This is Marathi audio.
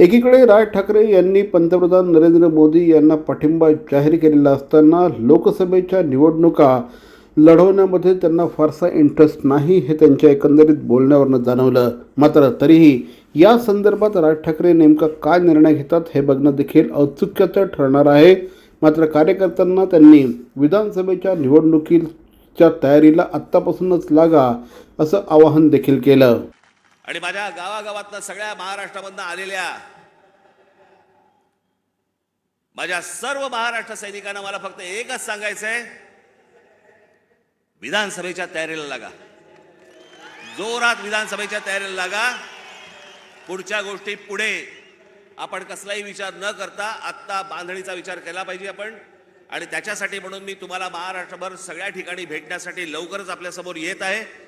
एकीकडे राज ठाकरे यांनी पंतप्रधान नरेंद्र मोदी यांना पाठिंबा जाहीर केलेला असताना लोकसभेच्या निवडणुका लढवण्यामध्ये त्यांना फारसा इंटरेस्ट नाही हे त्यांच्या एकंदरीत बोलण्यावरनं जाणवलं. मात्र तरीही या संदर्भात राज ठाकरे नेमका काय निर्णय घेतात हे बघणं देखील औत्सुक्याचं ठरणार आहे. मात्र कार्यकर्त्यांना त्यांनी विधानसभेच्या निवडणुकीच्या तयारीला आत्तापासूनच लागा असं आवाहन देखील केलं. आणि माझ्या गावागावातनं सगळ्या महाराष्ट्रामधनं आलेल्या माझ्या सर्व महाराष्ट्र सैनिकांना मला फक्त एकच सांगायचं आहे विधानसभेच्या तयारीला लागा. जोरात विधानसभेच्या तयारीला लागा. पुढच्या गोष्टी पुढे. आपण कसलाही विचार न करता आत्ता बांधणीचा विचार केला पाहिजे आपण. आणि त्याच्यासाठी म्हणून मी तुम्हाला महाराष्ट्रभर सगळ्या ठिकाणी भेटण्यासाठी लवकरच आपल्यासमोर येत आहे.